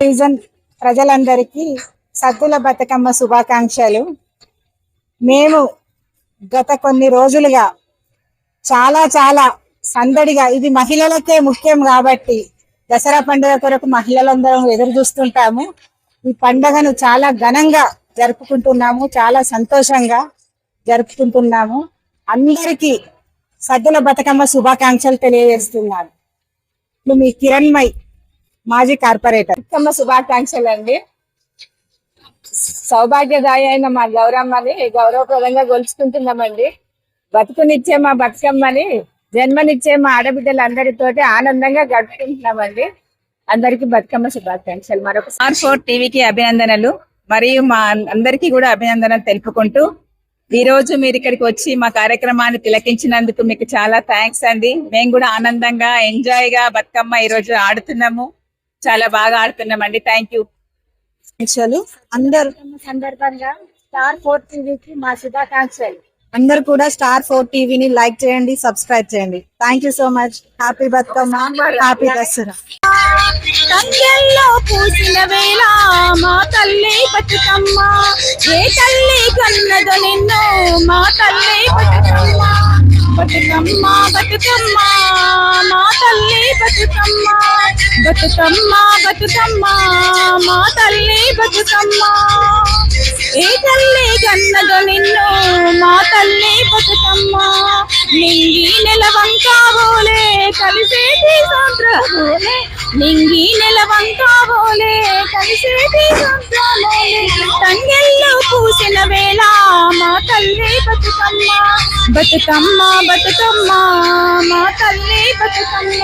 Division ప్రజలందరికీ సద్దుల బతుకమ్మ శుభాకాంక్షలు. మేము గత కొన్ని రోజులుగా చాలా చాలా సందడిగా ఇది మహిళలకే ముఖ్యం కాబట్టి దసరా పండుగ కొరకు మహిళలందరం ఎదురు చూస్తుంటాము. ఈ పండుగను చాలా ఘనంగా జరుపుకుంటున్నాము చాలా సంతోషంగా జరుపుకుంటున్నాము. అందరికీ సద్దుల బతుకమ్మ శుభాకాంక్షలు తెలియజేస్తున్నాను. మీ కిరణ్మయ్ మాజీ కార్పొరేటర్. బతుకమ్మ శుభాకాంక్షలు అండి సౌభాగ్యదాయి అయిన మా గౌరమ్మని గౌరవప్రదంగా గొలుచుకుంటున్నామండి. బతుకునిచ్చే మా బతుకమ్మని జన్మనిచ్చే మా ఆడబిడ్డలందరితోటి ఆనందంగా గడుపుకుంటున్నామండి. అందరికీ బతుకమ్మ శుభాకాంక్షలు. మరొకసారి ఆర్ ఫోర్ టీవీకి అభినందనలు. మరియు మా అందరికీ కూడా అభినందనలు తెలుపుకుంటూ ఈ రోజు మీరు ఇక్కడికి వచ్చి మా కార్యక్రమాన్ని తిలకించినందుకు మీకు చాలా థ్యాంక్స్ అండి. మేము కూడా ఆనందంగా ఎంజాయ్గా బతుకమ్మ ఈ రోజు ఆడుతున్నాము. చాలా బాగా ఆడుతున్నామండి థ్యాంక్ యూ అందరు సందర్భంగా స్టార్ ఫోర్ టీవీకి మా శుభాకాంక్షలు అందరు కూడా స్టార్ ఫోర్ టీవీని లైక్ చేయండి సబ్స్క్రైబ్ చేయండి. Thank you so much happy Bathukamma happy Dasara. కంచెల్లో పూసిన వేళ మా తల్లి బతుకమ్మ ఏ తల్లి కన్నదో నిన్ను మా తల్లి బతుకమ్మ బతుకమ్మ బతుకమ్మ మా తల్లి బతుకమ్మ. బతుకమ్మ బతుకమ్మ మా తల్లి బతుకమ్మ. ఏ తల్లి కన్నదో నిన్ను మా తల్లి బతుకమ్మ. నింగి నెలవంకావోలే కలిసేటి సంద్రహోలే నింగి నెలవంకావోలే కలిసేటి సంద్రహోలే తంగెల్లో పూసిన వేళ మా తల్లి బతుకమ్మ. బతుకమ్మ బతుకమ్మ మా తల్లి బతుకమ్మ.